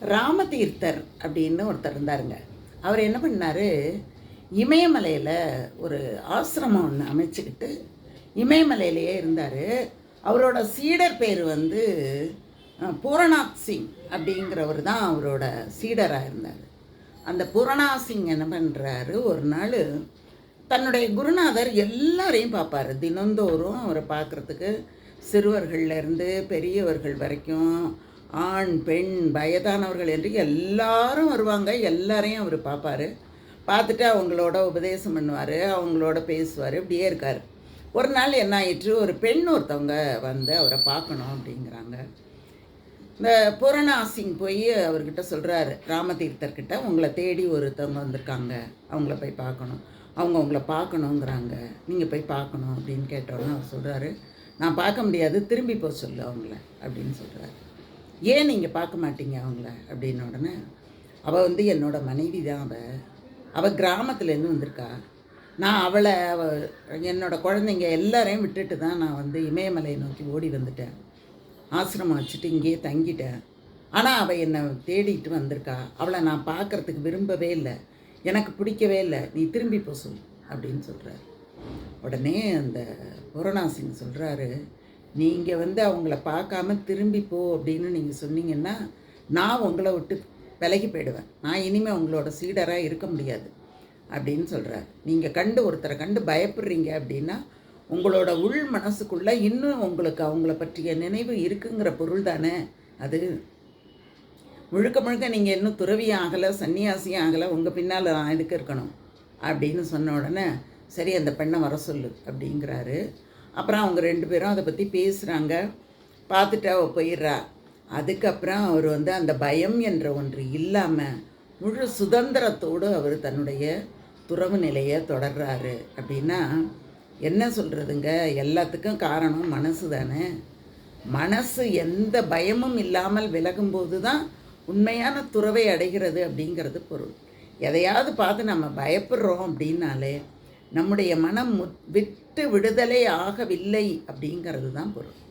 ராமதீர்த்தர் அப்படின்னு ஒருத்தர் இருந்தாருங்க. அவர் என்ன பண்ணார்? இமயமலையில் ஒரு ஆசிரமம் ஒன்று அமைச்சுக்கிட்டு இமயமலையிலேயே இருந்தார். அவரோட சீடர் பேர் வந்து பூரணாத் சிங் அப்படிங்கிறவர் தான் அவரோட சீடராக இருந்தார். அந்த பூரணாத் சிங் என்ன பண்ணுறாரு ஒரு நாள் தன்னுடைய குருநாதர் எல்லாரையும் பார்ப்பார். தினந்தோறும் அவரை பார்க்குறதுக்கு சிறுவர்கள்லேருந்து பெரியவர்கள் வரைக்கும் ஆண் பெண் வயதானவர்கள் என்று எல்லாரும் வருவாங்க. எல்லாரையும் அவர் பார்ப்பாரு பார்த்துட்டு அவங்களோட உபதேசம் பண்ணுவார் அவங்களோட பேசுவார் இப்படியே இருக்கார். ஒரு நாள் என்ன ஆயிற்று? ஒரு பெண் ஒருத்தவங்க வந்து அவரை பார்க்கணும் அப்படிங்கிறாங்க. இந்த பூரணா சிங் போய் அவர்கிட்ட சொல்கிறாரு ராமதீர்த்தர்கிட்ட உங்களை தேடி ஒருத்தவங்க வந்திருக்காங்க. அவங்கள போய் பார்க்கணும். அவங்க உங்களை பார்க்கணுங்கிறாங்க. நீங்கள் போய் பார்க்கணும். அப்படின்னு கேட்டோன்னே அவர் சொல்கிறாரு நான் பார்க்க முடியாது. திரும்பி போக சொல்லு அவங்கள. அப்படின்னு சொல்கிறாரு ஏன் நீங்கள் பார்க்க மாட்டீங்க அவங்கள? அப்படின்ன உடனே அவள் வந்து என்னோடய மனைவி தான் அவள் அவள் கிராமத்துலேருந்து வந்திருக்கா. நான் அவளை அவ என்னோட குழந்தைங்க எல்லாரையும் விட்டுட்டு தான் நான் வந்து இமயமலையை நோக்கி ஓடி வந்துட்டேன். ஆசிரமம் வச்சுட்டு இங்கேயே தங்கிட்டேன். ஆனால் அவள் என்னை தேடிட்டு வந்திருக்கா. அவளை நான் பார்க்கறதுக்கு விரும்பவே இல்லை. எனக்கு பிடிக்கவே இல்லை. நீ திரும்பி போசும் அப்படின்னு சொல்கிறாரு உடனே அந்த புரணா சிங் சொல்கிறாரு நீங்கள் வந்து அவங்கள பார்க்காம திரும்பி போ அப்படின்னு நீங்கள் சொன்னீங்கன்னா நான் உங்களை விட்டு விலகி போயிடுவேன். நான் இனிமேல் உங்களோட சீடராக இருக்க முடியாது அப்படின்னு சொல்கிறார் நீங்கள் கண்டு ஒருத்தரை கண்டு பயப்படுறீங்க அப்படின்னா உங்களோட உள் மனசுக்குள்ளே இன்னும் உங்களுக்கு அவங்கள பற்றிய நினைவு இருக்குங்கிற பொருள் தானே அது. முழுக்க முழுக்க நீங்கள் இன்னும் துறவியும் ஆகலை சன்னியாசியும் ஆகலை உங்கள் பின்னால் நான் எதுக்கு இருக்கணும் அப்படின்னு சொன்ன உடனே சரி அந்த பெண்ணை வர சொல்லு அப்படிங்கிறாரு. அப்புறம் அவங்க ரெண்டு பேரும் அதை பற்றி பேசுகிறாங்க பார்த்துட்டு அவள் போயிடுறா. அதுக்கப்புறம் அவர் வந்து அந்த பயம் என்ற ஒன்று இல்லாமல் முழு சுதந்திரத்தோடு அவர் தன்னுடைய துறவு நிலையை தொடர்றாரு. அப்படின்னா என்ன சொல்கிறதுங்க எல்லாத்துக்கும் காரணம் மனசு தானே. மனசு எந்த பயமும் இல்லாமல் விலகும்போது தான் உண்மையான துறவை அடைகிறது அப்படிங்கிறது பொருள். எதையாவது பார்த்து நம்ம பயப்படுறோம் அப்படின்னாலே நம்முடைய மனம் முத்- விட்டு விடுதலை ஆகவில்லை அப்படிங்கிறது தான் பொருள்.